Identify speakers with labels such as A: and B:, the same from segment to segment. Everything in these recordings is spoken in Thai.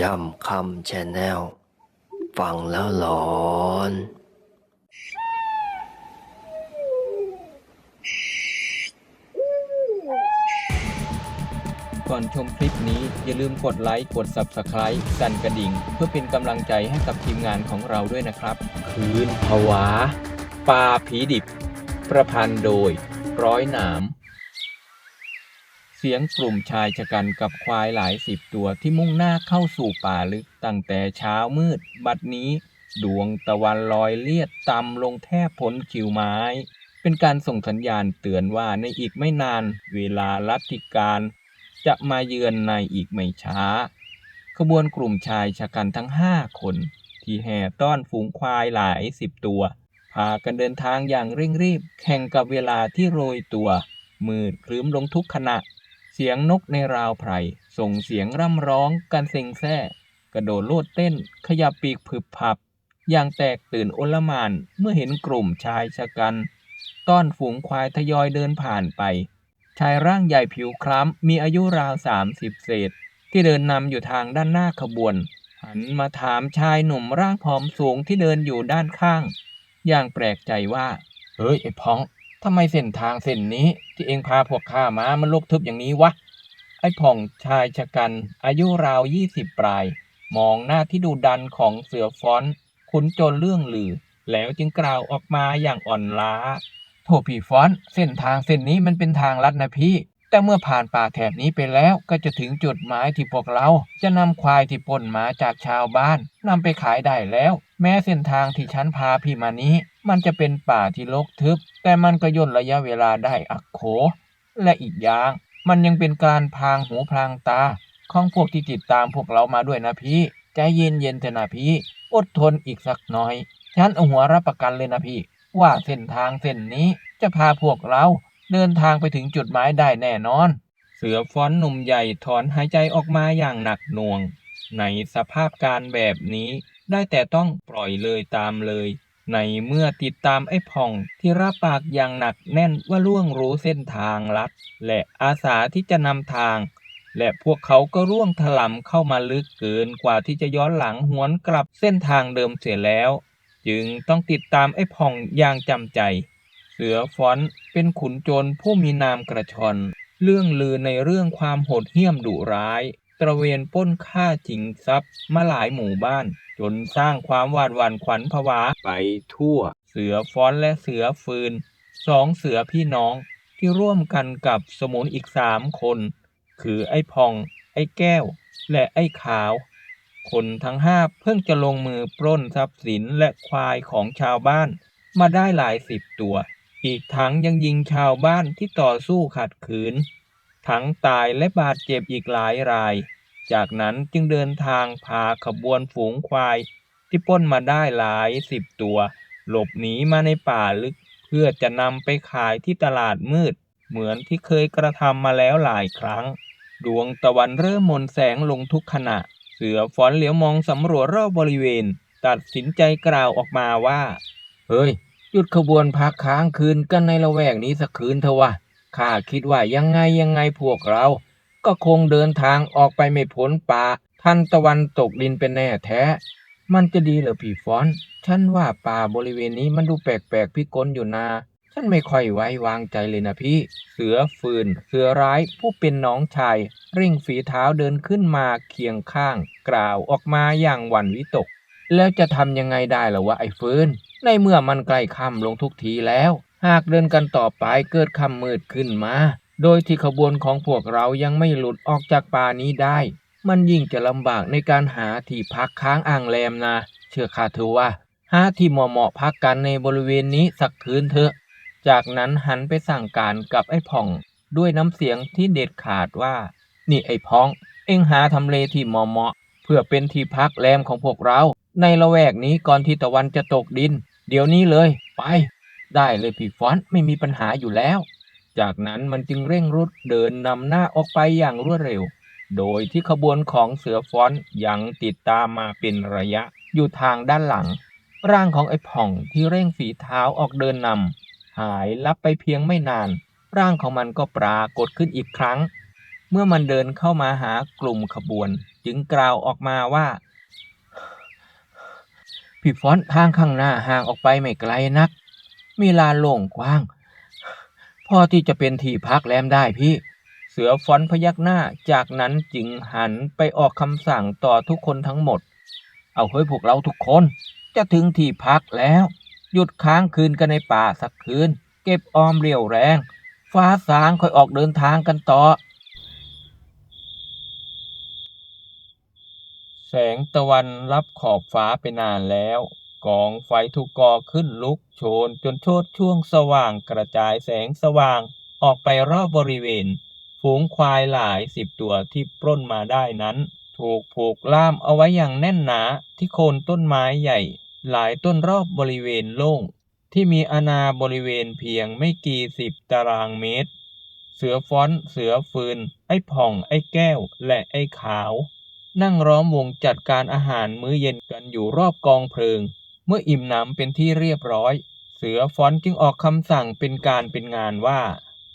A: ย่ำคำแชนแนลฟังแล้วหลอน
B: ก่อนชมคลิปนี้อย่าลืมกดไลค์ กด Subscribe สั่นกระดิ่ง เพื่อเป็นกำลังใจให้กับทีมงานของเราด้วยนะครับ คืนผวาปลาผีดิบ ประพันธ์โดย ร้อยหนามเสียงกลุ่มชายชะกันกับควายหลายสิบตัวที่มุ่งหน้าเข้าสู่ป่าลึกตั้งแต่เช้ามืด บัดนี้ ดวงตะวันลอยเลียดต่ำลงแทบพ้นคิวไม้ เป็นการส่งสัญญาณเตือนว่าในอีกไม่นานเวลารัตติการ จะมาเยือนในอีกไม่ช้า ขบวนกลุ่มชายชะกันทั้งห้าคน ที่แห่ต้อนฝูงควายหลายสิบตัว พากันเดินทางอย่างเร่งรีบ แข่งกับเวลาที่โรยตัวมืดครึ้มลงทุกขณะ เสียงนกในราวไพรส่งเสียงร่ำร้องกันเซ็งแซ่กระโดดโลดเต้น ขยับปีกผึบพับ อย่างแตกตื่นโอลมานเมื่อเห็นกลุ่มชายชะกัน ต้อนฝูงควายทยอยเดินผ่านไป ชายร่างใหญ่ผิวคล้ำ มีอายุราวสามสิบเศษ ที่เดินนำอยู่ทางด้านหน้าขบวน หันมาถามชายหนุ่มร่างผอมสูงที่เดินอยู่ด้านข้าง อย่างแปลกใจว่า เฮ้ยไอ้พ้องทำไมเส้นทางเส้นนี้ ที่เองพาพวกข้ามามันลกทึบอย่างนี้วะ ไอ้ผ่องชายชะกัน อายุราวยี่สิบปลาย มองหน้าที่ดูดันของเสือฟ้อน คุ้นจนเรื่องลือ แล้วจึงกล่าวออกมาอย่างอ่อนล้าโถพี่ฟอน เส้นทางเส้นนี้มันเป็นทางลัดนะพี่ แต่เมื่อผ่านป่าแถบนี้ไปแล้วก็จะถึงจุดหมายที่พวกเราจะนำควายที่ปล้นมาจากชาวบ้านนำไปขายได้แล้ว แม้เส้นทางที่ฉันพาพี่มานี้ มันจะเป็นป่าที่รกทึบ แต่มันก็ย่นระยะเวลาได้อักโข และอีกอย่าง มันยังเป็นการพรางหูพรางตา ของพวกที่ติดตามพวกเรามาด้วยนะพี่ใจเย็นเย็นเถอะนะพี่ อดทนอีกสักหน่อย ฉันเอาหัวรับประกันเลยนะพี่ ว่าเส้นทางเส้นนี้จะพาพวกเรา เดินทางไปถึงจุดหมายได้แน่นอน เสือฟ้อนหนุ่มใหญ่ถอนหายใจออกมาอย่างหนักหน่วง ในสภาพการแบบนี้ ได้แต่ต้องปล่อยเลยตามเลย ในเมื่อติดตามไอ้ผ่องที่รับปากอย่างหนักแน่นว่าล่วงรู้เส้นทางลัด และอาสาที่จะนำทาง และพวกเขาก็ร่วงถลำเข้ามาลึกเกินกว่าที่จะย้อนหลังหวนกลับเส้นทางเดิมเสียแล้ว จึงต้องติดตามไอ้ผ่องอย่างจำใจ เสือฟอนต์เป็นขุนโจรผู้มีนามกระชอน เรื่องลือในเรื่องความโหดเหี้ยมดุร้าย ตระเวนปล้นฆ่าจิงทรัพย์มาหลายหมู่บ้าน จนสร้างความหวาดหวั่นขวัญผวาไปทั่ว เสือฟอนต์และเสือฟืนสองเสือพี่น้องที่ร่วมกันกับสมุนอีกสามคน คือไอ้พอง ไอ้แก้ว และไอ้ขาว คนทั้งห้าเพิ่งจะลงมือปล้นทรัพย์สินและควายของชาวบ้านมาได้หลายสิบตัว อีกทั้งยังยิงชาวบ้านที่ต่อสู้ขัดขืน ทั้งตายและบาดเจ็บอีกหลายราย จากนั้นจึงเดินทางพาขบวนฝูงควาย ที่ป้นมาได้หลายสิบตัว หลบหนีมาในป่าลึก เพื่อจะนำไปขายที่ตลาดมืด เหมือนที่เคยกระทำมาแล้วหลายครั้ง ดวงตะวันเริ่มหมนแสงลงทุกขณะ เสือฟอนเหลียวมองสำรวจรอบบริเวณ ตัดสินใจกล่าวออกมาว่า เฮ้ย หยุดขบวนพักค้างคืนกันในละแวกนี้สักคืนเถอะวะข้าคิดว่ายังไงยังไงพวกเรา ก็คงเดินทางออกไปไม่พ้นป่าทันตะวันตกดินเป็นแน่แท้ มันจะดีเหรอพี่ฟอน ฉันว่าป่าบริเวณนี้มันดูแปลกๆพิกลอยู่นาฉันไม่ค่อยไว้วางใจเลยนะพี่ เสือฟืน เสือร้ายผู้เป็นน้องชาย เร่งฝีเท้าเดินขึ้นมาเคียงข้าง กล่าวออกมาอย่างหวั่นวิตก แล้วจะทำยังไงได้ล่ะวะไอ้ฟืน ในเมื่อมันใกล้ค่ำลงทุกทีแล้ว หากเดินกันต่อไปเกิดค่ำมืดขึ้นมา โดยที่ขบวนของพวกเรายังไม่หลุดออกจากป่านี้ได้ มันยิ่งจะลำบากในการหาที่พักค้างอ่างแรมนะ เชื่อข้าเถอะว่า หาที่เหมาะๆพักกันในบริเวณนี้สักคืนเถอะ จากนั้นหันไปสั่งการกับไอ้ผ่อง ด้วยน้ำเสียงที่เด็ดขาดว่า นี่ไอ้พ้อง เอ็งหาทำเลที่เหมาะๆเพื่อเป็นที่พักแรมของพวกเรา ในละแวกนี้ก่อนที่ตะวันจะตกดิน เดี๋ยวนี้เลย ไป ได้เลยพี่ฟอนไม่มีปัญหาอยู่แล้ว จากนั้นมันจึงเร่งรุดเดินนำหน้าออกไปอย่างรวดเร็ว โดยที่ขบวนของเสือฟอนยังติดตามมาเป็นระยะอยู่ทางด้านหลัง ร่างของไอ้ผ่องที่เร่งฝีเท้าออกเดินนำหายลับไปเพียงไม่นาน ร่างของมันก็ปรากฏขึ้นอีกครั้ง เมื่อมันเดินเข้ามาหากลุ่มขบวน จึงกล่าวออกมาว่า พี่ฟอนต์ทางข้างหน้าห่างออกไปไม่ไกลนัก มีลานโล่งกว้าง พอที่จะเป็นที่พักแรมได้พี่ เสือฟอนพยักหน้าจากนั้นจึงหันไปออกคำสั่งต่อทุกคนทั้งหมด เอาเฮ้ยพวกเราทุกคน จะถึงที่พักแล้ว หยุดค้างคืนกันในป่าสักคืน เก็บออมเรียวแรง ฟ้าสางค่อยออกเดินทางกันต่อ แสงตะวันรับขอบฟ้าไปนานแล้ว กองไฟถูกก่อขึ้นลุกโชนจนโชดช่วงสว่างกระจายแสงสว่างออกไปรอบบริเวณ ฝูงควายหลายสิบตัวที่ปล้นมาได้นั้น ถูกผูกล่ามเอาไว้อย่างแน่นหนาที่โคนต้นไม้ใหญ่ หลายต้นรอบบริเวณโล่ง ที่มีอาณาบริเวณเพียงไม่กี่สิบตารางเมตร เสือฟ้อน เสือฟืน ไอ้ผ่อง ไอ้แก้ว และไอ้ขาว นั่งล้อมวงจัดการอาหารมื้อเย็นกันอยู่รอบกองเพลิง เมื่ออิ่มหนำเป็นที่เรียบร้อย เสือฟ้อนจึงออกคำสั่งเป็นการเป็นงานว่า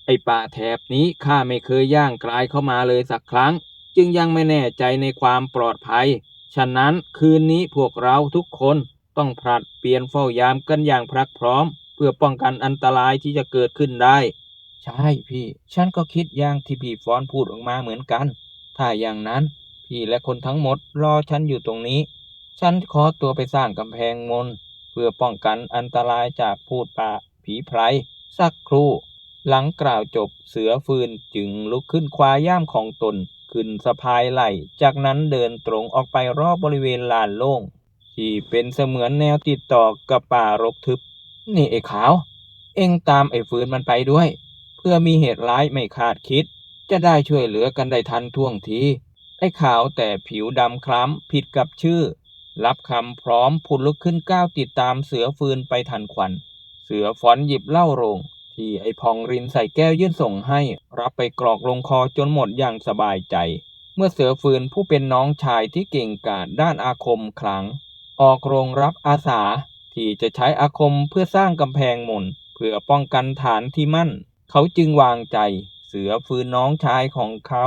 B: ไอ้ป่าแถบนี้ข้าไม่เคยย่างกลายเข้ามาเลยสักครั้ง จึงยังไม่แน่ใจในความปลอดภัย ฉะนั้นคืนนี้พวกเราทุกคนต้องผลัดเปลี่ยนเฝ้ายามกันอย่างพรักพร้อม เพื่อป้องกันอันตรายที่จะเกิดขึ้นได้ ใช่พี่ ฉันก็คิดอย่างที่พี่ฟอนพูดออกมาเหมือนกัน ถ้าอย่างนั้น พี่และคนทั้งหมดรอฉันอยู่ตรงนี้ ฉันขอตัวไปสร้างกำแพงมนเพื่อป้องกันอันตรายจากพูดป่าผีไพรสักครู่ หลังกล่าวจบเสือฟืนจึงลุกขึ้นคว้าย่ามของตน ขึ้นสะพายไหล่จากนั้นเดินตรงออกไปรอบบริเวณลานโล่ง ที่เป็นเสมือนแนวติดต่อกับป่ารกทึบ นี่ไอ้ขาว เอ็งตามไอ้ฟืนมันไปด้วย เพื่อมีเหตุร้ายไม่คาดคิด จะได้ช่วยเหลือกันได้ทันท่วงที ไอ้ขาวแต่ผิวดำคล้ำผิดกับชื่อ รับคำพร้อมพุนลุกขึ้นก้าวติดตามเสือฟืนไปทันควัน เสือฟอนหยิบเหล้าโรง ที่ไอ้พองรินใส่แก้วยื่นส่งให้ รับไปกรอกลงคอจนหมดอย่างสบายใจ เมื่อเสือฟืนผู้เป็นน้องชายที่เก่งกาจด้านอาคมขลัง ออกโรงรับอาสา ที่จะใช้อาคมเพื่อสร้างกำแพงมนเพื่อป้องกันฐานที่มั่น เขาจึงวางใจ เสือฟืนน้องชายของเขา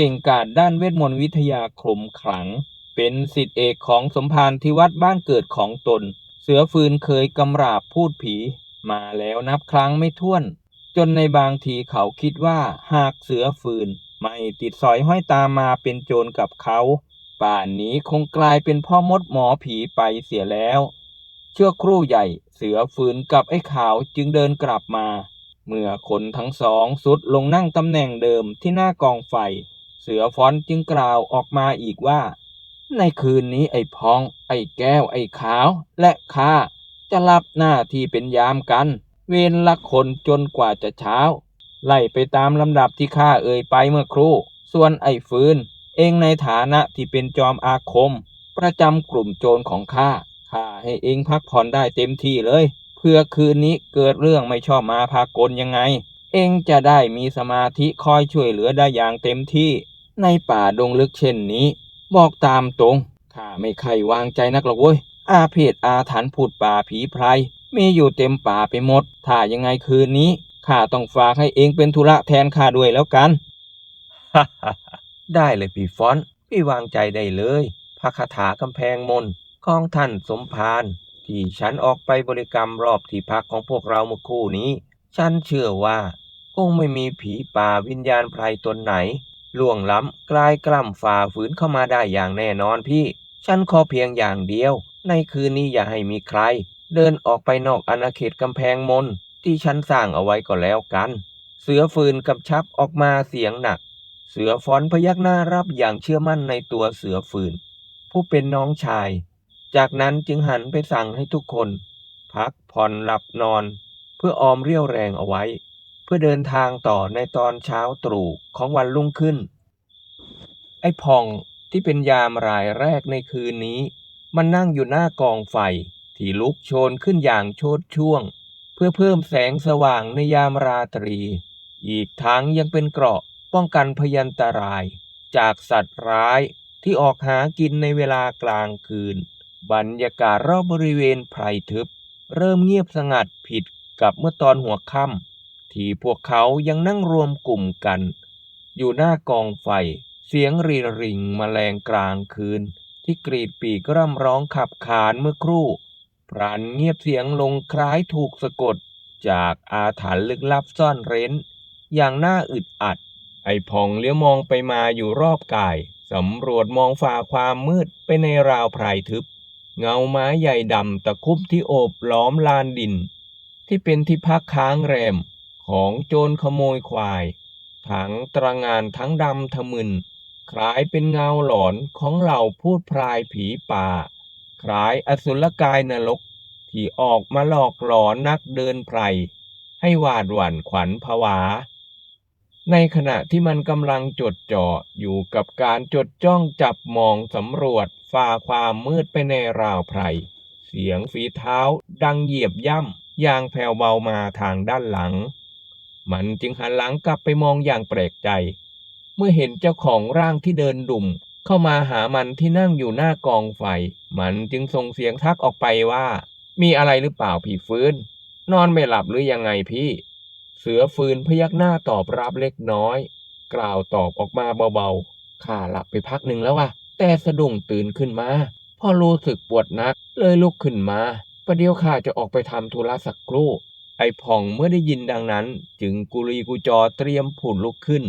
B: เก่งกาจด้านเวทมนต์วิทยาคมขลัง เป็นสิทธิเอกของสมภารที่วัดบ้านเกิดของตน เสือฟืนเคยกำราบพูดผี มาแล้วนับครั้งไม่ถ้วน จนในบางทีเขาคิดว่าหากเสือฟืน ไม่ติดสอยห้อยตามมาเป็นโจรกับเขา ป่านนี้คงกลายเป็นพ่อมดหมอผีไปเสียแล้วเชื่อครู่ใหญ่เสือฟืนกับไอ้ขาวจึงเดินกลับมา เมื่อคนทั้งสองสุดลงนั่งตำแหน่งเดิมที่หน้ากองไฟ เสือฟอนจึงกล่าวออกมาอีกว่า ในคืนนี้ไอ้พอง ไอ้แก้ว ไอ้ขาว และข้าจะรับหน้าที่เป็นยามกัน เวรละคนจนกว่าจะเช้า ไล่ไปตามลำดับที่ข้าเอ่ยไปเมื่อครู่ ส่วนไอ้ฟืน เองในฐานะที่เป็นจอมอาคม ประจำกลุ่มโจรของข้าข้าให้เองพักผ่อนได้เต็มที่เลยเพื่อคืนนี้เกิดเรื่องไม่ชอบมาพากลยังไง เองจะได้มีสมาธิคอยช่วยเหลือได้อย่างเต็มที่ ในป่าดงลึกเช่นนี้ บอกตามตรงข้าไม่ใครวางใจนักหรอกเว้ย อาเพศอาถรรพ์ผุดป่าผีไพรมีอยู่เต็มป่าไปหมด ถ้ายังไงคืนนี้ข้าต้องฝากให้เองเป็นธุระแทนข้าด้วยแล้วกัน ได้เลยพี่ฟอน พี่วางใจได้เลยพระคาถากำแพงมนของท่านสมภารที่ฉันออกไปบริกรรมรอบที่พักของพวกเราเมื่อครู่นี้ ฉันเชื่อว่าคงไม่มีผีป่าวิญญาณไพรตนไหน ล่วงล้ำกลายกล่ำฝ่าฝืนเข้ามาได้อย่างแน่นอนพี่ ฉันขอเพียงอย่างเดียว ในคืนนี้อย่าให้มีใคร เดินออกไปนอกอาณาเขตกำแพงมนที่ฉันสร้างเอาไว้ก็แล้วกัน เสือฟืนกำชับออกมาเสียงหนัก เสือฟอนพยักหน้ารับอย่างเชื่อมั่นในตัวเสือฟืน ผู้เป็นน้องชาย จากนั้นจึงหันไปสั่งให้ทุกคน พักผ่อนหลับนอน เพื่อออมเรี่ยวแรงเอาไว้ พื่อเดินทางต่อในตอนเช้าตรู่ของวันรุ่งขึ้น ไอ้พองที่เป็นยามรายแรกในคืนนี้ มันนั่งอยู่หน้ากองไฟที่ลุกโชนขึ้นอย่างโชดช่วง เพื่อเพิ่มแสงสว่างในยามราตรี อีกทั้งยังเป็นเกราะป้องกันพยันตราย จากสัตว์ร้ายที่ออกหากินในเวลากลางคืน บรรยากาศรอบบริเวณไพรทึบ เริ่มเงียบสงัดผิดกับเมื่อตอนหัวค่ำ ที่พวกเขายังนั่งรวมกลุ่มกัน อยู่หน้ากองไฟ เสียงรีริงแมลงกลางคืน ที่กรีดปีกร่ำร้องขับขานเมื่อครู่ พรันเงียบเสียงลงคล้ายถูกสะกด จากอาถรรพ์ลึกลับซ่อนเร้น อย่างน่าอึดอัด ไอพองเลี้ยวมองไปมาอยู่รอบกายสำรวจมองฝ่าความมืดไปในราวไพรทึบ เงาไม้ใหญ่ดำตะคุบที่โอบล้อมลานดิน ที่เป็นที่พักค้างแรม ของโจรขโมยควาย ทั้งตระงานทั้งดำทะมึน คล้ายเป็นเงาหลอนของเหล่าพูดพรายผีป่า คล้ายอสุรกายนรกที่ออกมาหลอกหลอนนักเดินไพรให้หวาดหวั่นขวัญผวา ในขณะที่มันกำลังจดจ่ออยู่กับการจดจ้องจับมองสำรวจฝ่าความมืดไปในราวไพร เสียงฝีเท้าดังเหยียบย่ำอย่างแผ่วเบามาทางด้านหลัง มันจึงหันหลังกลับไปมองอย่างแปลกใจ เมื่อเห็นเจ้าของร่างที่เดินดุ่ม เข้ามาหามันที่นั่งอยู่หน้ากองไฟ มันจึงส่งเสียงทักออกไปว่า มีอะไรหรือเปล่าพี่ฟื้น นอนไม่หลับหรือยังไงพี่ เสือฟืนพยักหน้าตอบรับเล็กน้อย กล่าวตอบออกมาเบาๆข้าหลับไปพักหนึ่งแล้วว่ะแต่สะดุ้งตื่นขึ้นมาพอรู้สึกปวดนัก เลยลุกขึ้นมาประเดี๋ยวข้าจะออกไปทำธุระสักครู่ ไอ้ผ่องเมื่อได้ยินดังนั้น จึงกุลีกุจอเตรียมผุดลุกขึ้น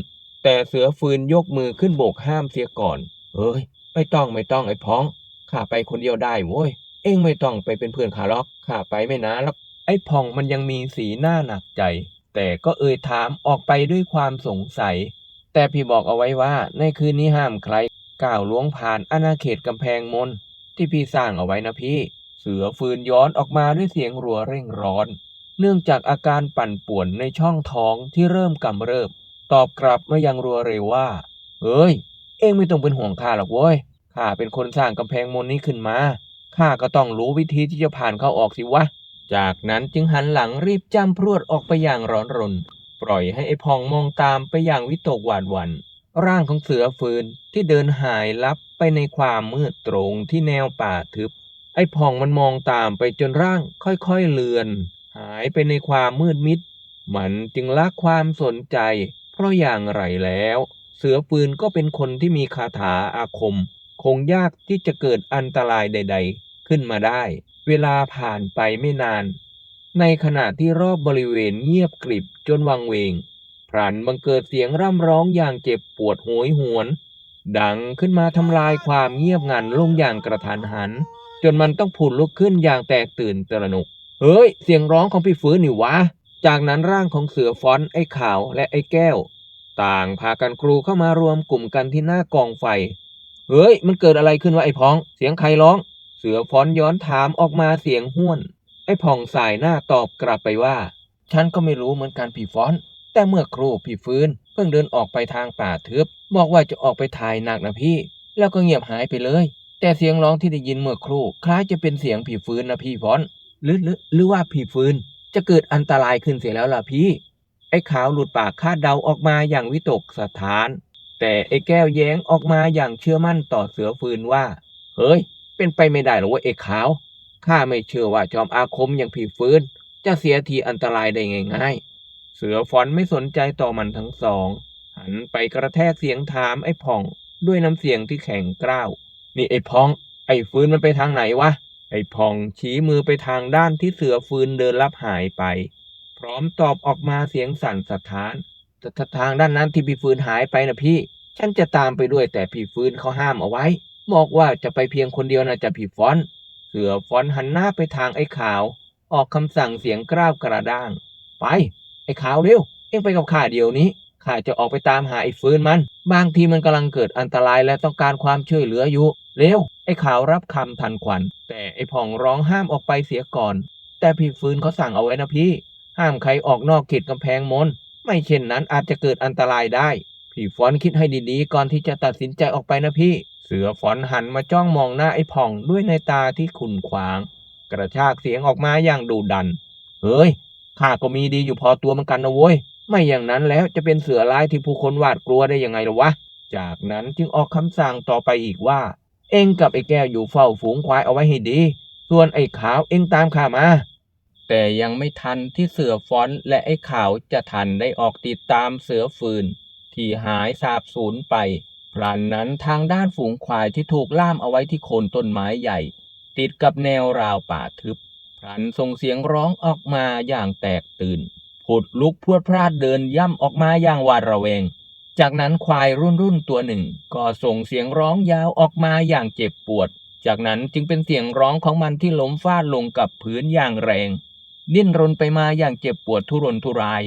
B: แต่เสือฟืนยกมือขึ้นโบกห้ามเสียก่อนเฮ้ย ไม่ต้องไม่ต้องไอ้พ้อง ข้าไปคนเดียวได้โว้ย เอ็งไม่ต้องไปเป็นเพื่อนข้าหรอก ข้าไปไม่นานหรอก ไอ้ผ่องมันยังมีสีหน้าหนักใจ แต่ก็เอ่ยถามออกไปด้วยความสงสัย แต่พี่บอกเอาไว้ว่าในคืนนี้ห้ามใครก้าวล่วงผ่านอาณาเขตกำแพงมนที่พี่สร้างเอาไว้นะพี่ เสือฟืนย้อนออกมาด้วยเสียงรัวเร่งร้อน เนื่องจากอาการปั่นป่วนในช่องท้องที่เริ่มกำเริบ ตอบกลับมายังรัวเร็วว่า เฮ้ย เองไม่ต้องเป็นห่วงข้าหรอกเว้ย ข้าเป็นคนสร้างกำแพงมนนี้ขึ้นมา ข้าก็ต้องรู้วิธีที่จะผ่านเข้าออกสิวะ จากนั้นจึงหันหลังรีบจ้ำพรวดออกไปอย่างร้อนรน ปล่อยให้ไอ้พองมองตามไปอย่างวิตกหวาดหวัน่น ร่างของเสือฟืนที่เดินหายลับไปในความมืดตรงที่แนวป่าทึบ ไอ้พองมันมองตามไปจนร่างค่อยๆเลือนายไปในความมืดมิด มันจึงละความสนใจ เพราะอย่างไรแล้ว เสือฟืนก็เป็นคนที่มีคาถาอาคม คงยากที่จะเกิดอันตรายใด ๆ ขึ้นมาได้ เวลาผ่านไปไม่นาน ในขณะที่รอบบริเวณเงียบกริบจนวังเวงพลันบังเกิดเสียงร่ำร้องอย่างเจ็บปวดโหยหวน ดังขึ้นมาทำลายความเงียบงันลงอย่างกระทันหัน จนมันต้องผุดลุกขึ้นอย่างแตกตื่นตระหนก เฮ้ย เสียงร้องของพี่ฟื้นนี่วะ จากนั้นร่างของเสือฟอนไอ้ขาวและไอ้แก้ว ต่างพากันกรูเข้ามารวมกลุ่มกันที่หน้ากองไฟ เฮ้ย มันเกิดอะไรขึ้นวะไอ้พอง เสียงใครร้อง เสือฟอนย้อนถามออกมาเสียงห้วน ไอ้พองสายหน้าตอบกลับไปว่า ฉันก็ไม่รู้เหมือนกันพี่ฟอน แต่เมื่อครูพี่ฟื้น เพิ่งเดินออกไปทางป่าทึบ บอกว่าจะออกไปถ่ายหนักนะพี่ แล้วก็เงียบหายไปเลย แต่เสียงร้องที่ได้ยินเมื่อครู่คล้ายจะเป็นเสียงผีฟื้นนะพี่ฟอน หรือหรือหรือว่าผีฟื้นจะเกิดอันตรายขึ้นเสียแล้วล่ะพี่ ไอ้ขาวหลุดปากคาดเดาออกมาอย่างวิตกสถาน แต่ไอ้แก้วแย้งออกมาอย่างเชื่อมั่นต่อเสือฟืนว่า เฮ้ย เป็นไปไม่ได้หรอกว่าไอ้ขาว ข้าไม่เชื่อว่าจอมอาคมอย่างผีฟื้น จะเสียทีอันตรายได้ง่ายๆ เสือฟอนไม่สนใจต่อมันทั้งสอง หันไปกระแทกเสียงถามไอ้ผ่องด้วยน้ำเสียงที่แข็งกร้าว นี่ไอ้พอง ไอ้ฟื้นมันไปทางไหนวะ ไอ้พองชี้มือไปทางด้านที่เสือฟื้นเดินลับหายไป พร้อมตอบออกมาเสียงสั่นสะท้านแต่ทางด้านนั้นที่พี่ฟื้นหายไปนะพี่ ฉันจะตามไปด้วยแต่พี่ฟื้นเขาห้ามเอาไว้ บอกว่าจะไปเพียงคนเดียวนะจะพี่ฟอน เสือฟอนหันหน้าไปทางไอ้ขาว ออกคำสั่งเสียงกร้าวกระด้าง ไป ไอ้ขาวเร็ว เอ็งไปกับข้าเดี๋ยวนี้ข้าจะออกไปตามหาไอ้ฟื้นมัน บางทีมันกำลังเกิดอันตรายและต้องการความช่วยเหลืออยู่ เร็ว ไอ้ขาวรับคำทันควันแต่ไอ้ผ่องร้องห้ามออกไปเสียก่อน แต่พี่ฟื้นเขาสั่งเอาไว้นะพี่ ห้ามใครออกนอกเขตกำแพงมนไม่เช่นนั้นอาจจะเกิดอันตรายได้ พี่ฟอนคิดให้ดีๆ ก่อนที่จะตัดสินใจออกไปนะพี่ เสือฟอนหันมาจ้องมองหน้าไอ้ผ่องด้วยในตาที่ขุ่นขวาง กระชากเสียงออกมาอย่างดุดัน เฮ้ยข้าก็มีดีอยู่พอตัวเหมือนกันนะเว้ย ไม่อย่างนั้นแล้วจะเป็นเสือร้ายที่ผู้คนหวาดกลัวได้ยังไงล่ะวะ จากนั้นจึงออกคำสั่งต่อไปอีกว่า เองกับไอ้แก้วอยู่เฝ้าฝูงควายเอาไว้ให้ดี ส่วนไอ้ขาวเองตามข้ามา แต่ยังไม่ทันที่เสือฟอนและไอ้ขาวจะทันได้ออกติดตามเสือฟืน ที่หายสาบสูญไปพลันนั้นทางด้านฝูงควายที่ถูกล่ามเอาไว้ที่โคนต้นไม้ใหญ่ ติดกับแนวราวป่าทึบพลันส่งเสียงร้องออกมาอย่างแตกตื่นผุดลุกพวดพลาดเดินย่ำออกมาอย่างหวาดระแวง จากนั้นควายรุ่นรุ่นตัวหนึ่ง ก็ส่งเสียงร้องยาวออกมาอย่างเจ็บปวด จากนั้นจึงเป็นเสียงร้องของมันที่ล้มฟาดลงกับพื้นอย่างแรง ดิ้นรนไปมาอย่างเจ็บปวดทุรนทุราย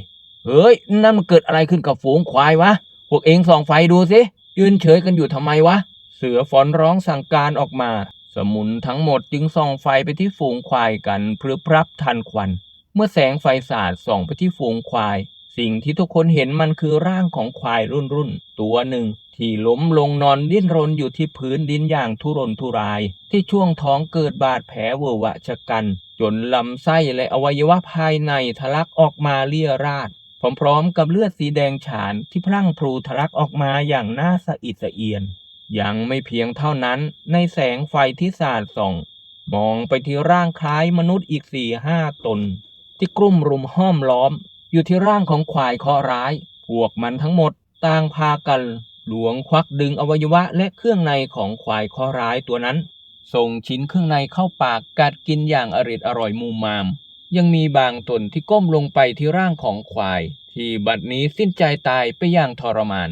B: เฮ้ย นั่นมันเกิดอะไรขึ้นกับฝูงควายวะ พวกเองส่องไฟดูสิ ยืนเฉยกันอยู่ทำไมวะ เสือฝอนร้องสั่งการออกมา สมุนทั้งหมดจึงส่องไฟไปที่ฝูงควายกันพรึบพรับทันควัน เมื่อแสงไฟสาดส่องไปที่ฝูงควาย สิ่งที่ทุกคนเห็นมันคือร่างของควายรุ่นรุ่นๆตัวหนึ่งที่ล้มลงนอนดิ้นรนอยู่ที่พื้นดินอย่างทุรนทุราย ที่ช่วงท้องเกิดบาดแผลเวอะวะชะกัน จนลำไส้และอวัยวะภายในทะลักออกมาเลี่ยราดพร้อมๆกับเลือดสีแดงฉานที่พรั่งพรูทะลักออกมาอย่างน่าสะอิดสะเอียน ยังไม่เพียงเท่านั้นในแสงไฟที่สาดส่อง มองไปที่ร่างคล้ายมนุษย์อีกสี่ห้าตน ที่กลุ่มรุมห้อมล้อม อยู่ที่ร่างของควายเคราะร้าย พวกมันทั้งหมดต่างพากันหลวงควักดึงอวัยวะและเครื่องในของควายเคราะร้ายตัวนั้น ส่งชิ้นเครื่องในเข้าปากกัดกินอย่างอริดอร่อยมูมาม ยังมีบางตนที่ก้มลงไปที่ร่างของควาย ที่บัดนี้สิ้นใจตายไปอย่างทรมาน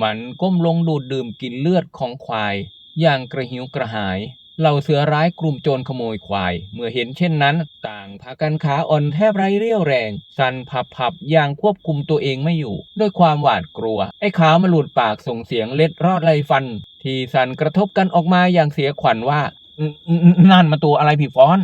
B: มันก้มลงดูดดื่มกินเลือดของควาย อย่างกระหิวกระหาย เหล่าเสือร้ายกลุ่มโจรขโมยควาย เมื่อเห็นเช่นนั้น ต่างพากันขาอ่อนแทบไร้เรี่ยวแรง สั่นพับพับอย่างควบคุมตัวเองไม่อยู่ ด้วยความหวาดกลัว ไอ้ขาวมาหลุดปากส่งเสียงเล็ดรอดไรฟัน ที่สั่นกระทบกันออกมาอย่างเสียขวัญว่านั่นมาตัวอะไรผีฟ้อน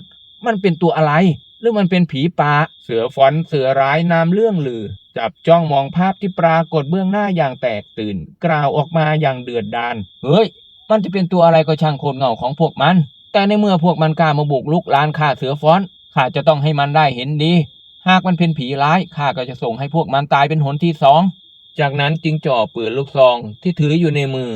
B: มันเป็นตัวอะไร หรือมันเป็นผีป่าเสือฟอนเสือร้ายนามเรื่องลือ จับจ้องมองภาพที่ปรากฏเบื้องหน้าอย่างแตกตื่น กล่าวออกมาอย่างเดือดดาลเฮ้ย มันจะเป็นตัวอะไรก็ช่างโคนเงาของพวกมัน แต่ในเมื่อพวกมันกล้ามาบุกลุกลานข้าเสือฟ้อนข้าจะต้องให้มันได้เห็นดี หากมันเป็นผีร้ายข้าก็จะส่งให้พวกมันตายเป็นหนที่สอง จากนั้นจึงจ่อปืนลูกซองที่ถืออยู่ในมือ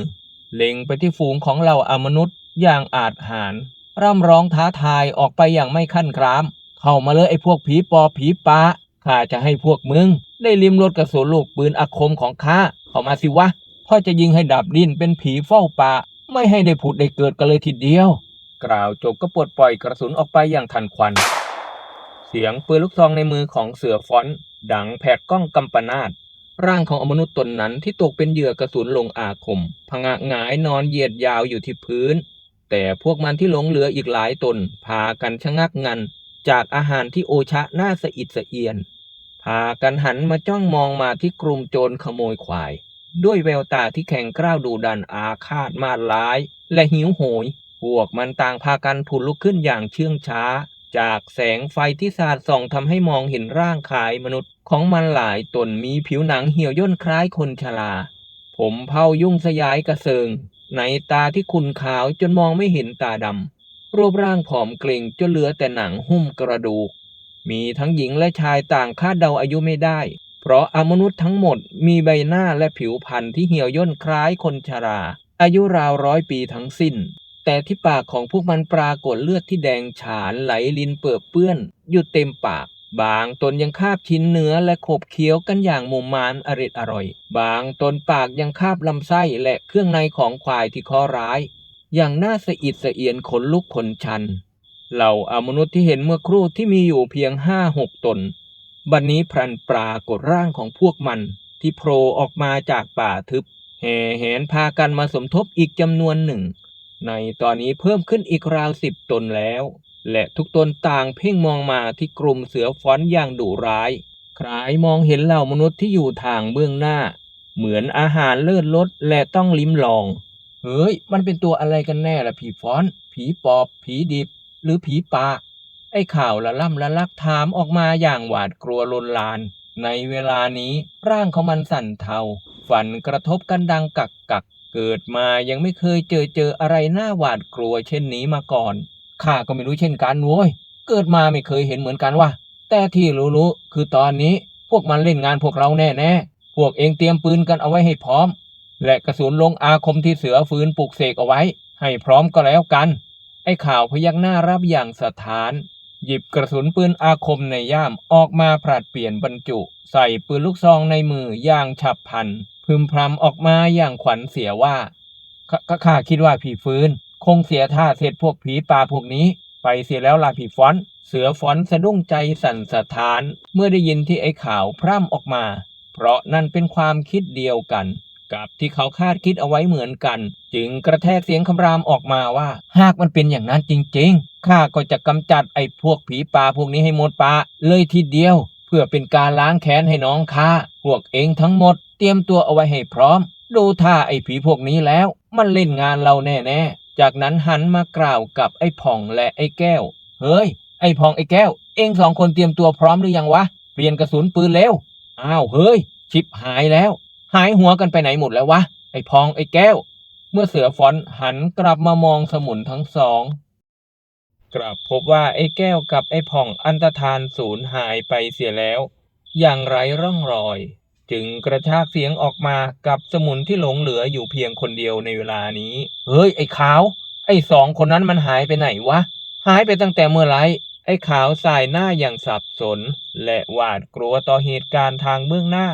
B: เล็งไปที่ฝูงของเหล่าอมนุษย์อย่างอาจหารร่ำร้องท้าทายออกไปอย่างไม่ขั้นคราม เข้ามาเลยไอ้พวกผีปอผีปาข้าจะให้พวกมึง ได้ลิมรสกระสุนลูกปืนอาคมของข้าเข้ามาสิวะพ่อจะยิงให้ดับดิ้นเป็นผีเฝ้าป่า ไม่ให้ได้ผุดได้เกิดกันเลยทีเดียว กล่าวจบก็ปลดปล่อยกระสุนออกไปอย่างทันควัน เสียงปืนลูกซองในมือของเสือฟอนดังแผดก้องกำปนาตร่างของอมนุษย์ตนนั้นที่ตกเป็นเหยื่อกระสุนลงอาคมผงะหงายนอนเหยียดยาวอยู่ที่พื้น แต่พวกมันที่หลงเหลืออีกหลายตน พากันชะงักงัน จากอาหารที่โอชะน่าสะอิดสะเอียน พากันหันมาจ้องมองมาที่กลุ่มโจรขโมยควาย ด้วยแววตาที่แข็งกร้าวดูดันอาฆาตมาร้าย และหิวโหย พวกมันต่างพากันผุดลุกขึ้นอย่างเชื่องช้า จากแสงไฟที่สาดส่องทำให้มองเห็นร่างกายมนุษย์ ของมันหลายตนมีผิวหนังเหี่ยวย่นคล้ายคนชรา ผมเผายุ่งสยายกระเซิง ในตาที่ขุ่นขาวจนมองไม่เห็นตาดำรูปร่างผอมเกร็งจนเหลือแต่หนังหุ้มกระดูก มีทั้งหญิงและชายต่างคาดเดาอายุไม่ได้ เพราะอมนุษย์ทั้งหมดมีใบหน้าและผิวพรรณที่เหี่ยวย่นคล้ายคนชรา อายุราวร้อยปีทั้งสิ้น แต่ที่ปากของพวกมันปรากฏเลือดที่แดงฉานไหลลินเปื้อเปื้อน อยู่เต็มปาก บางตนยังคาบชิ้นเนื้อและขบเคี้ยวกันอย่างมุมมานอริดอร่อย บางตนปากยังคาบลำไส้และเครื่องในของควายที่เคราะห์ร้าย อย่างน่าสะอิดสะเอียนขนลุกขนชันเหล่าอมนุษย์ที่เห็นเมื่อครู่ที่มีอยู่เพียงห้าหกตน บัดนนี้พลันปรากฏร่างของพวกมัน ที่โผล่ออกมาจากป่าทึบแห่แหนพากันมาสมทบอีกจำนวนหนึ่ง ในตอนนี้เพิ่มขึ้นอีกราวสิบตนแล้ว และทุกตนต่างเพ่งมองมาที่กลุ่มเสือฟ้อนอย่างดุร้าย คล้ายมองเห็นเหล่ามนุษย์ที่อยู่ทางเบื้องหน้า เหมือนอาหารเลิศรสและต้องลิ้มลอง เฮ้ย มันเป็นตัวอะไรกันแน่ล่ะผีฟ้อน ผีปอบ ผีดิบ หรือผีป่า ไอ้ข่าวละล่ำละลักถามออกมาอย่างหวาดกลัวลนลาน ในเวลานี้ร่างของมันสั่นเทา ฝันกระทบกันดังกักกัก เกิดมายังไม่เคยเจอเจออะไรน่าหวาดกลัวเช่นนี้มาก่อน ข้าก็ไม่รู้เช่นกันโว้ย เกิดมาไม่เคยเห็นเหมือนกันว่ะ แต่ที่รู้ๆคือตอนนี้พวกมันเล่นงานพวกเราแน่ๆ พวกเองเตรียมปืนกันเอาไว้ให้พร้อม และกระสุนลงอาคมที่เสือฟืนปลุกเสกเอาไว้ ให้พร้อมก็แล้วกัน ไอ้ข่าวพยักหน้ารับอย่างสถาน หยิบกระสุนปืนอาคมในย่ามออกมาผลัดเปลี่ยนบรรจุ ใส่ปืนลูกซองในมืออย่างฉับพลัน พึมพำออกมาอย่างขวัญเสียว่าข,ข้าคิดว่าผีฟื้น คงเสียท่าเสร็จพวกผีป่าพวกนี้ ไปเสียแล้วลาผีฟ้อน เสือฟ้อนสะดุ้งใจสั่นสะท้าน เมื่อได้ยินที่ไอ้ข่าวพร่ำออกมา เพราะนั่นเป็นความคิดเดียวกัน กับที่เขาคาดคิดเอาไว้เหมือนกัน จึงกระแทกเสียงคำรามออกมาว่า หากมันเป็นอย่างนั้นจริงๆข้าก็จะกำจัดไอ้พวกผีป่าพวกนี้ให้หมดปะเลยทีเดียว เพื่อเป็นการล้างแค้นให้น้องข้าพวกเองทั้งหมด เตรียมตัวเอาไว้ให้พร้อม ดูท่าไอ้ผีพวกนี้แล้ว มันเล่นงานเราแน่ๆจากนั้นหันมากล่าวกับไอ้ผ่องและไอ้แก้ว เฮ้ย ไอ้ผ่องไอ้แก้ว เองสองคนเตรียมตัวพร้อมหรือยังวะเปลี่ยนกระสุนปืนเร็วอ้าวเฮ้ยชิบหายแล้ว หายหัวกันไปไหนหมดแล้ววะ ไอ้พองไอ้แก้ว เมื่อเสือฟอนหันกลับมามองสมุนทั้งสอง กลับพบว่าไอ้แก้วกับไอ้ผ่องอันตรธานสูญหายไปเสียแล้ว อย่างไร้ร่องรอย จึงกระชากเสียงออกมากับสมุนที่หลงเหลืออยู่เพียงคนเดียวในเวลานี้ เฮ้ยไอ้ขาว ไอ้สองคนนั้นมันหายไปไหนวะ หายไปตั้งแต่เมื่อไหรไอ้ขาวสายหน้าอย่างสับสน และหวาดกลัวต่อเหตุการณ์ทางเบื้องหน้า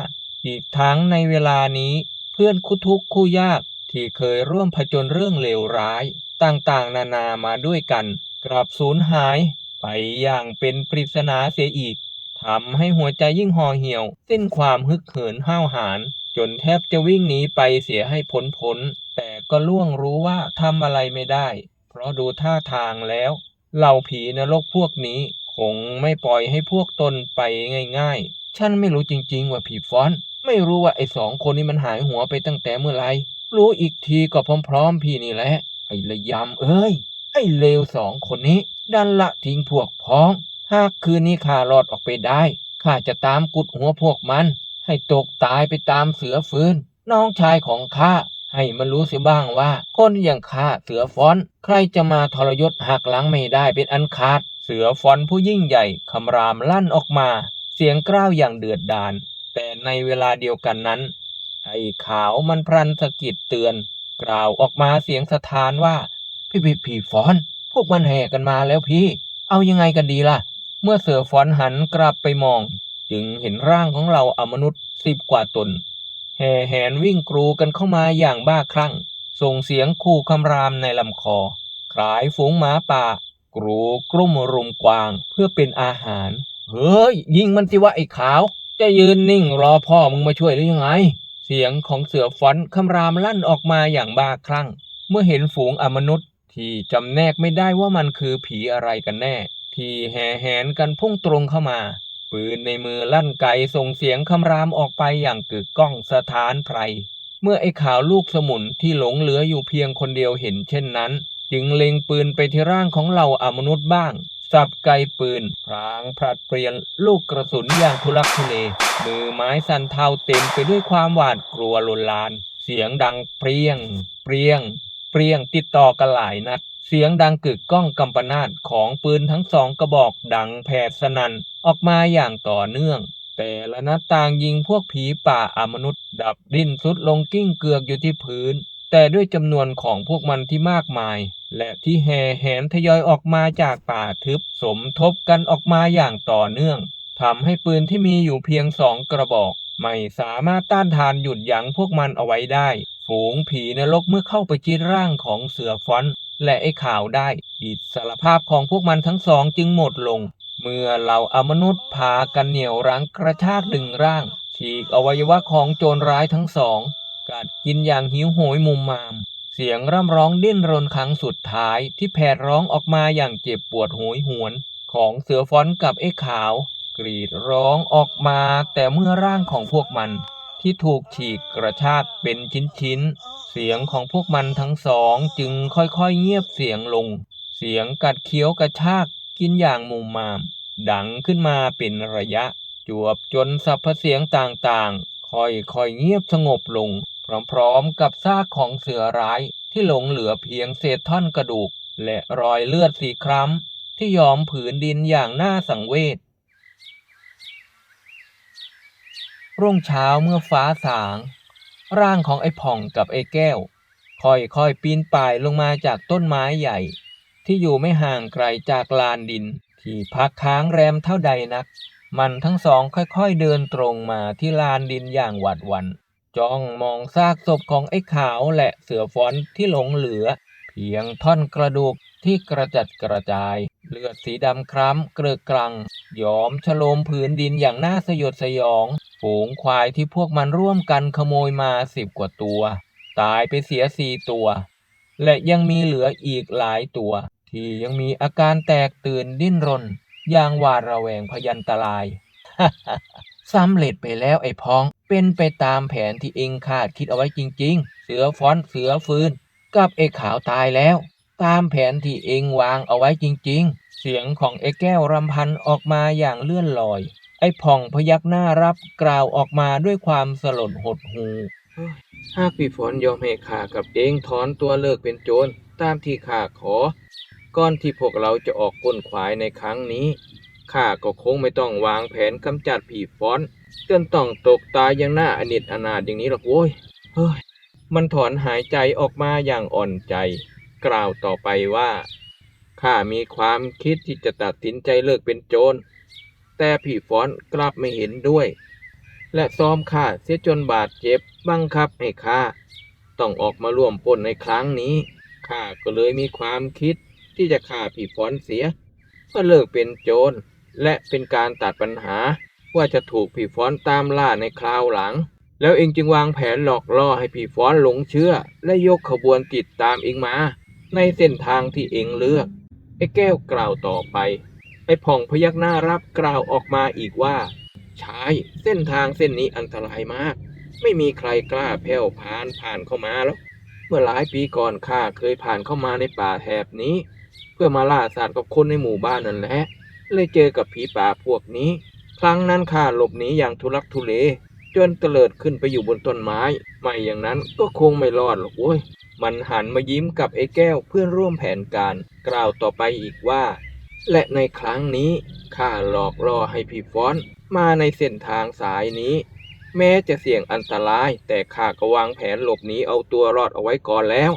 B: อีกทั้งในเวลานี้เพื่อนคู่ทุกคู่ยากที่เคยร่วมผจญเรื่องเลวร้าย ต่างๆ นานามาด้วยกัน กลับสูญหายไปอย่างเป็นปริศนาเสียอีกทำให้หัวใจยิ่งห่อเหี่ยว สิ้นความฮึกเหินห้าวหาญจนแทบจะวิ่งหนีไปเสียให้พ้นพ้นๆแต่ก็ล่วงรู้ว่าทำอะไรไม่ได้ เพราะดูท่าทางแล้ว เหล่าผีนรกพวกนี้คงไม่ปล่อยให้พวกตนไปง่าย ๆ ฉันไม่รู้จริงๆว่าผีฟ้อน ไม่รู้ว่าไอ้สองคนนี้มันหายหัวไปตั้งแต่เมื่อไหรรู้อีกทีก็พร้อมๆ พี่นี่แหละ ไอ้ระยำเอ้ย ไอ้เลวสองคนนี้ ดันละทิ้งพวกพ้อง หากคืนนี้ข้ารอดออกไปได้ข้าจะตามกุดหัวพวกมัน ให้ตกตายไปตามเสือฟื้นน้องชายของข้าให้มันรู้เสียบ้างว่า คนอย่างข้าเสือฟ้อน ใครจะมาทรยศหักหลังไม่ได้เป็นอันขาด เสือฟ้อนผู้ยิ่งใหญ่คำรามลั่นออกมา เสียงกล้าวอย่างเดือดดาลแต่ในเวลาเดียวกันนั้น ไอ้ขาวมันพลันสะกิดเตือน กล่าวออกมาเสียงสะท้านว่า พี่พี่พี่ฟอน พวกมันแห่กันมาแล้วพี่ เอายังไงกันดีล่ะ เมื่อเสือฟอนหันกลับไปมอง จึงเห็นร่างของเราอมนุษย์สิบกว่าตน แห่แหนวิ่งกรูกันเข้ามาอย่างบ้าคลั่ง ส่งเสียงขู่คำรามในลำคอ คล้ายฝูงหมาป่ากรูกลุ่มรุมกวางเพื่อเป็นอาหาร เฮ้ย ยิงมันสิวะไอ้ขาว จะยืนนิ่งรอพ่อมึงมาช่วยหรือยังไง เสียงของเสือฟอนคำรามลั่นออกมาอย่างบ้าคลั่ง เมื่อเห็นฝูงอมนุษย์ ที่จำแนกไม่ได้ว่ามันคือผีอะไรกันแน่ ที่แห่แหนกันพุ่งตรงเข้ามา ปืนในมือลั่นไกส่งเสียงคำรามออกไปอย่างกึกก้องสถานไพรเมื่อไอ้ขาวลูกสมุนที่หลงเหลืออยู่เพียงคนเดียวเห็นเช่นนั้น จึงเล็งปืนไปที่ร่างของเหล่าอมนุษย์บ้าง สับไกปืน พรางผลัดเปลี่ยนลูกกระสุนอย่างทุลักทุเล มือไม้สั่นเทาเต็มไปด้วยความหวาดกลัวลนลาน เสียงดังเปรี้ยง เปรี้ยง เปรี้ยงติดต่อกันหลายนัด เสียงดังกึกก้องกำปนาตของปืนทั้งสองกระบอกดังแผดสนั่นออกมาอย่างต่อเนื่อง แต่ละนัดต่างยิงพวกผีป่าอมนุษย์ ดับดิ้นสุดลงกิ้งเกือกอยู่ที่พื้น แต่ด้วยจำนวนของพวกมันที่มากมาย และที่แห่แหนทยอยออกมาจากป่าทึบสมทบกันออกมาอย่างต่อเนื่องทำให้ปืนที่มีอยู่เพียงสองกระบอก ไม่สามารถต้านทานหยุดยั้งพวกมันเอาไว้ได้ ฝูงผีนรกเมื่อเข้าไปจิตร่างของเสือฟอนและไอ้ข่าวได้ อิสรภาพของพวกมันทั้งสองจึงหมดลง เมื่อเหล่าอมนุษย์พากันเหนี่ยวรั้งกระชากดึงร่าง ฉีกอวัยวะของโจรร้ายทั้งสอง กัดกินอย่างหิวโหยมุมมาม เสียงร่ำร้องดิ้นรนครั้งสุดท้ายที่แผดร้องออกมาอย่างเจ็บปวดโหยหวน ของเสือฟอนกับไอ้ขาว กรีดร้องออกมา แต่เมื่อร่างของพวกมัน ที่ถูกฉีกกระชากเป็นชิ้นๆ เสียงของพวกมันทั้งสองจึงค่อยๆเงียบเสียงลง เสียงกัดเคี้ยวกระชากกินอย่างมุมมาม ดังขึ้นมาเป็นระยะจวบจนสรรพเสียงต่างๆ ค่อยๆเงียบสงบลง พร้อมๆกับซากของเสือร้ายที่หลงเหลือเพียงเศษท่อนกระดูก และรอยเลือดสีคล้ำที่ยอมผืนดินอย่างน่าสังเวชรุ่งเช้าเมื่อฟ้าสาง ร่างของไอ้ผ่องกับไอ้แก้ว ค่อยๆปีนป่ายลงมาจากต้นไม้ใหญ่ ที่อยู่ไม่ห่างไกลจากลานดิน ที่พักค้างแรมเท่าใดนัก มันทั้งสองค่อยๆเดินตรงมาที่ลานดินอย่างหวาดหวัน จ้องมองซากศพของไอ้ขาวและเสือฟอนที่หลงเหลือ เพียงท่อนกระดูกที่กระจัดกระจาย เลือดสีดำคล้ำเกลือกลังยอมชโลมผืนดินอย่างน่าสยดสยอง ฝูงควายที่พวกมันร่วมกันขโมยมาสิบกว่าตัว ตายไปเสียสี่ตัว และยังมีเหลืออีกหลายตัว ที่ยังมีอาการแตกตื่นดิ้นรน อย่างหวาดระแวงพยันตรายสำเร็จไปแล้วไอ้พ้อง เป็นไปตามแผนที่เองคาดคิดเอาไว้จริง ๆ เสือฟ้อนเสือฟืนกับไอ้ขาวตายแล้ว ตามแผนที่เองวางเอาไว้จริง ๆ เสียงของไอ้แก้วรำพันออกมาอย่างเลื่อนลอย ไอ้ผ่องพยักหน้ารับกล่าวออกมาด้วยความสลดหดหูหากพี่ฝนยอมให้ข้ากับเองถอนตัวเลิกเป็นโจรตามที่ข้าขอ ก่อนที่พวกเราจะออกก้นขวายในครั้งนี้ข้าก็คงไม่ต้องวางแผนกำจัดผีฟ้อน จนต้องตกตายอย่างน่าอนิจอนาถอย่างนี้หรอกโว้ยเฮ้ย มันถอนหายใจออกมาอย่างอ่อนใจ กล่าวต่อไปว่าข้ามีความคิดที่จะตัดสินใจเลิกเป็นโจร แต่ผีฟ้อนกลับไม่เห็นด้วย และซ้อมข้าเสียจนบาดเจ็บบังคับให้ข้าต้องออกมาร่วมปล้นในครั้งนี้ข้าก็เลยมีความคิดที่จะฆ่าผีฟ้อนเสียเพื่อเลิกเป็นโจรและเป็นการตัดปัญหา ว่าจะถูกผีฟ้อนตามล่าในคราวหลัง แล้วเองจึงวางแผนหลอกล่อให้ผีฟ้อนหลงเชื่อ และยกขบวนติดตามเองมา ในเส้นทางที่เองเลือก ไอ้แก้วกล่าวต่อไป ไอ้ผ่องพยักหน้ารับกล่าวออกมาอีกว่าใช่เส้นทางเส้นนี้อันตรายมาก ไม่มีใครกล้าแผ่วผ่านผ่านเข้ามาแล้วเมื่อหลายปีก่อนข้าเคยผ่านเข้ามาในป่าแถบนี้ เพื่อมาล่าสัตว์กับคนในหมู่บ้านนั่นแหละเลยเจอกับผีป่าพวกนี้ ครั้งนั้นข้าหลบหนีอย่างทุลักทุเลจนเตลิดขึ้นไปอยู่บนต้นไม้ ไม่อย่างนั้นก็คงไม่รอดหรอกเว้ย มันหันมายิ้มกับไอ้แก้วเพื่อนร่วมแผนการ กล่าวต่อไปอีกว่า และในครั้งนี้ข้าหลอกล่อให้พี่ฟ้อนมาในเส้นทางสายนี้ แม้จะเสี่ยงอันตราย แต่ข้าก็วางแผนหลบหนีเอาตัวรอดเอาไว้ก่อนแล้ว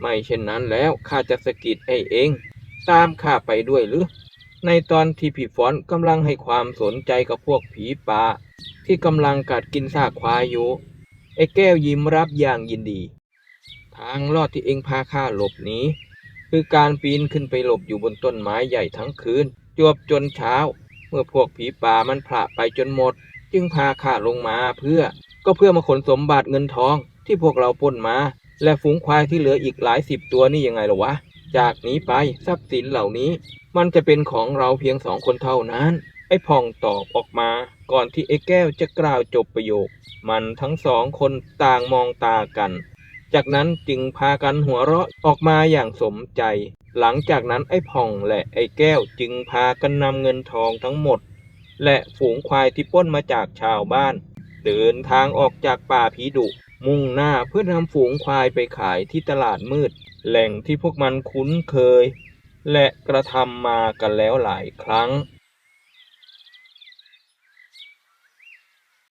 B: ไม่เช่นนั้นแล้วข้าจะสะกิดให้เอง ตามข้าไปด้วยหรือ ในตอนที่พี่ฟ้อนกำลังให้ความสนใจกับพวกผีป่าที่กำลังกัดกินซากควายอยู่ไอ้แก้วยิ้มรับอย่างยินดี ทางลอดที่เองพาข้าหลบหนีคือการปีนขึ้นไปหลบอยู่บนต้นไม้ใหญ่ทั้งคืน จวบจนเช้า เมื่อพวกผีป่ามันพละไปจนหมด จึงพาข้าลงมาเพื่อก็เพื่อมาขนสมบัติเงินทองที่พวกเราปล้นมา และฝูงควายที่เหลืออีกหลายสิบตัวนี่ยังไงล่ะวะ จากนี้ไปทรัพย์สินเหล่านี้ มันจะเป็นของเราเพียงสองคนเท่านั้น ไอ้พองตอบออกมา ก่อนที่ไอ้แก้วจะกล่าวจบประโยค มันทั้งสองคนต่างมองตากัน จากนั้นจึงพากันหัวเราะออกมาอย่างสมใจ หลังจากนั้นไอ้ผ่องและไอ้แก้วจึงพากันนำเงินทองทั้งหมด และฝูงควายที่ป้นมาจากชาวบ้าน เดินทางออกจากป่าผีดุมุ่งหน้าเพื่อนำฝูงควายไปขายที่ตลาดมืด แหล่งที่พวกมันคุ้นเคย และกระทำมากันแล้วหลายครั้ง